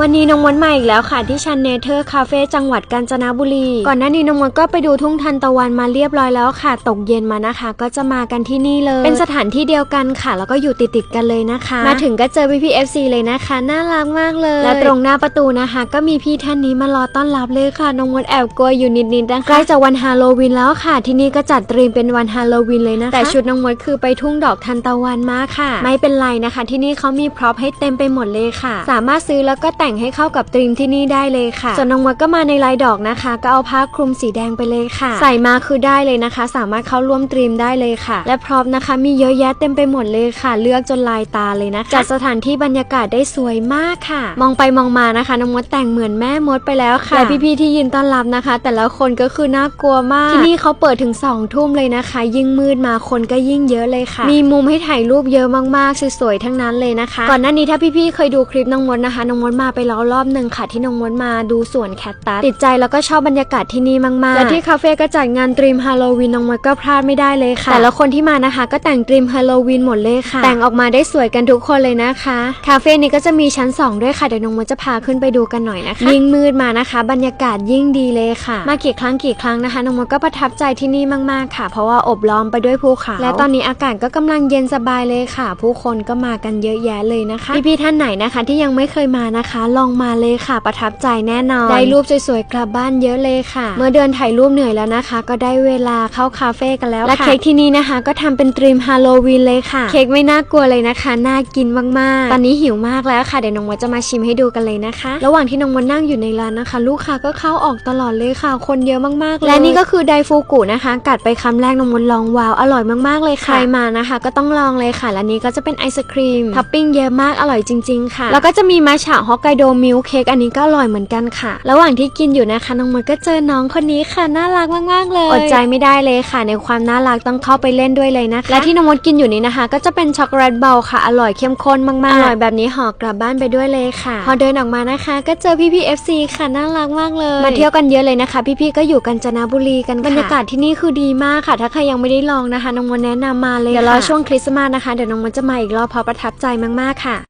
วันนี้น้องมดมาอีกแล้วค่ะที่ชันเนเธอร์คาเฟ่จังหวัดกาญจนบุรี ก่อนหน้านี้น้องมดก็ไปดูทุ่งทันตะวันมาเรียบร้อยแล้วค่ะ ตกเย็นมานะคะ ก็จะมากันที่นี่เลย เป็นสถานที่เดียวกันค่ะ แล้วก็อยู่ติดติดๆกันเลยนะคะ มาถึงก็เจอพี่พีเอฟซีเลยนะคะ น่ารักมากเลย และตรงหน้าประตูนะคะ ก็มีพี่ท่านนี้มารอต้อนรับเลยค่ะน้องมดแอบกลัวอยู่นิดๆนะคะใกล้จะวันฮาโลวีนแล้วค่ะ ที่นี่ก็จัดเตรียมเป็นวันฮาโลวีนเลยนะคะแต่ชุดน้องมดคือไปทุ่งดอกทันตะวันมาค่ะ ไม่เป็นไรนะคะ ที่นี่เขามีพร็อพให้เต็มไปหมดเลยค่ะ สามารถซื้อแล้วก็แต่งให้เข้ากับตรีมที่นี่ได้เลยค่ะ ส่วนน้องมดก็มาในลายดอกนะคะ ก็เอาผ้าคลุมสีแดงไปเลยค่ะ ใส่มาคือได้เลยนะคะ สามารถเข้าร่วมตรีมได้เลยค่ะ และพร็อพนะคะ มีเยอะแยะเต็มไปหมดเลยค่ะ เลือกจนลายตาเลยนะคะจัดสถานที่บรรยากาศได้สวยมากค่ะ มองไปมองมานะคะน้องมดแต่งเหมือนแม่มดไปแล้วค่ะและพี่ๆที่ยืนต้อนรับนะคะ แต่ละคนก็คือน่ากลัวมากที่นี่เขาเปิดถึง2องทุ่มเลยนะคะ ยิ่งมืดมาคนก็ยิ่งเยอะเลยค่ะ มีมุมให้ถ่ายรูปเยอะมากๆสวยๆทั้งนั้นเลยนะคะ ก่อนหน้านี้ถ้าพี่ๆเคยดูคลิปน้องมดนะคะน้องมดมาไปแล้วรอบหนึ่งค่ะที่น้องมดมาดูสวนแคตตัสติดใจแล้วก็ชอบบรรยากาศที่นี่มากๆ และที่คาเฟ่ก็จัดงานตรีมฮาโลวีนน้องมดก็พลาดไม่ได้เลยค่ะ แต่ละคนที่มานะคะ ก็แต่งตรีมฮาโลวีนหมดเลยค่ะ แต่งออกมาได้สวยกันทุกคนเลยนะคะ คาเฟ่นี้ก็จะมีชั้น 2 ด้วยค่ะเดี๋ยวน้องมดจะพาขึ้นไปดูกันหน่อยนะคะ ยิ่งมืดมานะคะ บรรยากาศยิ่งดีเลยค่ะ มากี่ครั้งกี่ครั้งนะคะน้องมดก็ประทับใจที่นี่มากๆค่ะ เพราะว่าอบล้อมไปด้วยภูเขาและตอนนี้อากาศก็กำลังเย็นสบายเลยค่ะ ผู้คนก็มากันเยอะแยะเลยนะคะพี่ๆท่านไหนนะคะที่ยังไม่เคยมานะคะลองมาเลยค่ะ ประทับใจแน่นอน ได้รูปสวยๆกลับบ้านเยอะเลยค่ะ เมื่อเดินถ่ายรูปเหนื่อยแล้วนะคะ ก็ได้เวลาเข้าคาเฟ่กันแล้วค่ะและเค้กที่นี่นะคะ ก็ทำเป็นตรีมฮาโลวีนเลยค่ะ เค้กไม่น่ากลัวเลยนะคะ น่ากินมากๆ ตอนนี้หิวมากแล้วค่ะ เดี๋ยวน้องมดจะมาชิมให้ดูกันเลยนะคะ ระหว่างที่น้องมดนั่งอยู่ในร้านนะคะ ลูกค้าก็เข้าออกตลอดเลยค่ะ คนเยอะมากๆเลยและนี่ก็คือไดฟูกุนะคะ กัดไปคำแรกน้องมดลองว้าวอร่อยมากๆเลยค่ะใครมานะคะ ก็ต้องลองเลยค่ะและนี้ก็จะเป็นไอศครีมท็อปปิ้งเยอะมากอร่อยจริง ๆ ค่ะ แล้วก็จะมีมัชฉะฮอกไกโดมิลค์เค้กอันนี้ก็อร่อยเหมือนกันค่ะ ระหว่างที่กินอยู่นะคะน้องมดก็เจอน้องคนนี้ค่ะน่ารักมากๆเลย อดใจไม่ได้เลยค่ะ ในความน่ารักต้องเข้าไปเล่นด้วยเลยนะคะและที่น้องมดกินอยู่นี้นะคะ ก็จะเป็นช็อกโกแลตเบลค่ะอร่อยเข้มข้นมากๆอร่อยแบบนี้ห่อกลับบ้านไปด้วยเลยค่ะ พอเดินออกมานะคะ ก็เจอพี่พี่ FC ค่ะน่ารักมากเลย มาเที่ยวกันเยอะเลยนะคะ พี่ๆก็อยู่กันจนบุรีกันค่ะบรรยากาศที่นี่คือดีมากค่ะ ถ้าใครยังไม่ได้ลองนะคะน้องมดแนะนำมาเลยเดี๋ยวรอช่วงคริสต์มาสนะคะเดี๋ยวน้องมดจะมาอีกรอบเพราะประทับใจมากๆค่ะ